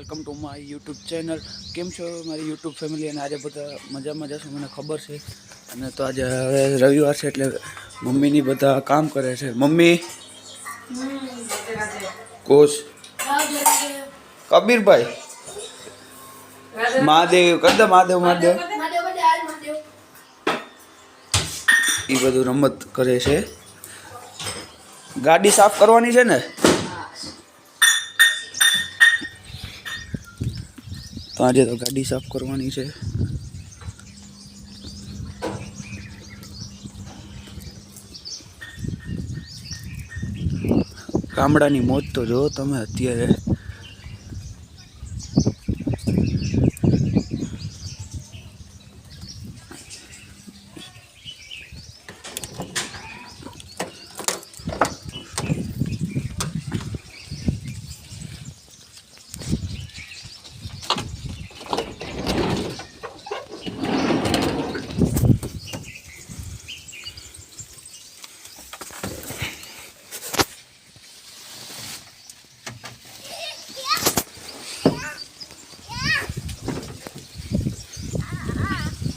Welcome to my YouTube channel. કેમ છો મારી યુટ્યુબ ફેમિલી? અને આજે બધા મજામાં જશો મને ખબર છે. અને તો આજે હવે રવિવાર છે એટલે મમ્મીની બધા કામ કરે છે. મમ્મી? કોચ? કબીરભાઈ? મહાદેવ કદા મહાદેવ મહાદેવ. એ બધું રમત કરે છે. ગાડી સાફ કરવાની છે ને? તો આજે તો ગાડી સાફ કરવાની છે. ગામડાની મોજ તો જો તમે અત્યારે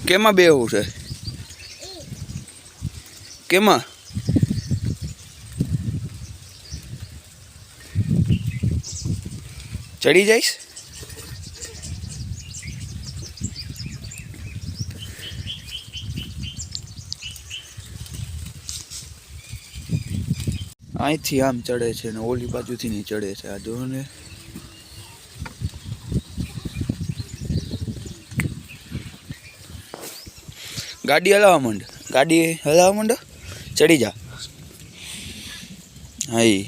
કેમાં બેવું છે? કેમાં? ચડી જઈશ? અહીંથી આમ ચડે છે ને ઓલી બાજુથી નહીં ચડે છે આ જો ને ગાડી હલાવવા માંડ ગાડી હલાવવા માંડો ચડી જા હા ઈ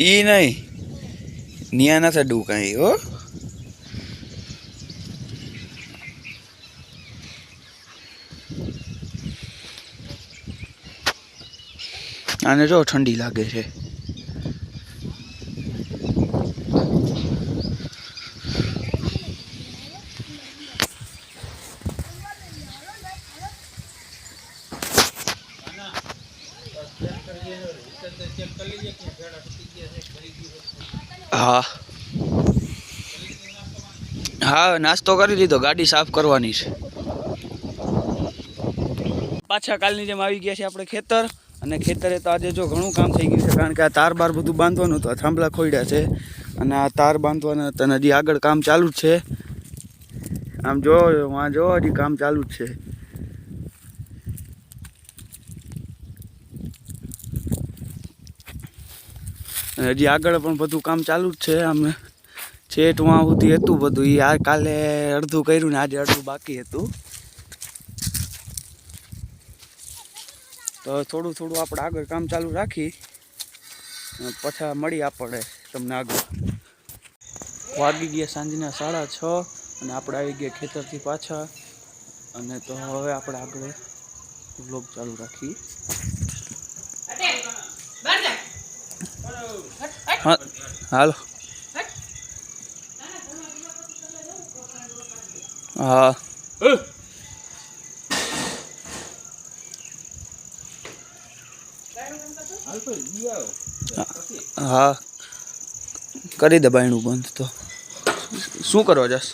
ઈ નહીં નિયા ના થડું કાંઈ હો આને જો ઠંડી લાગે છે. હા. હા નાસ્તો કરી લીધો ગાડી સાફ કરવાની છે. પાછા કાલની જેમ આવી ગયા છે આપણે ખેતર. અને ખેતરે તો આજે જો ઘણું કામ થઈ ગયું છે, કારણ કે આ તાર બાર બધું બાંધવાનું હતું આ થાંભલા ખોડ્યા છે. અને આ તાર બાંધવાના હતા હજી આગળ કામ ચાલુ જ છે. આમ જો, વાં જો, હજી કામ ચાલુ જ છે. અને હજી આગળ પણ બધું કામ ચાલુ જ છે, આમ છેઠ વાં સુધી હતું બધું. એ આ કાલે અડધું કર્યું ને આજે અડધું બાકી હતું. તો થોડું થોડું આપણે આગળ કામ ચાલુ રાખી પાછા મળી આપણે તમને આગળ. વાગી ગયા સાંજના સાડા છ અને આપણે આવી ગયા ખેતરથી પાછા. અને તો હવે આપણે આગળ વ્લોગ ચાલુ રાખી હાલો. હા. હા. કરી દે બંધ તો. શું કરવા જસ?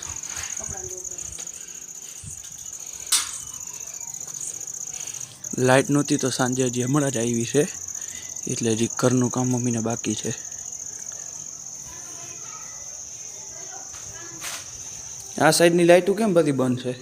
લાઇટ નહોતી તો સાંજે હજી હમણાં જ આવી છે. એટલે હજી ઘરનું કામ મમ્મીને બાકી છે. આ સાઈડની લાઇટો કેમ બધી બંધ છે?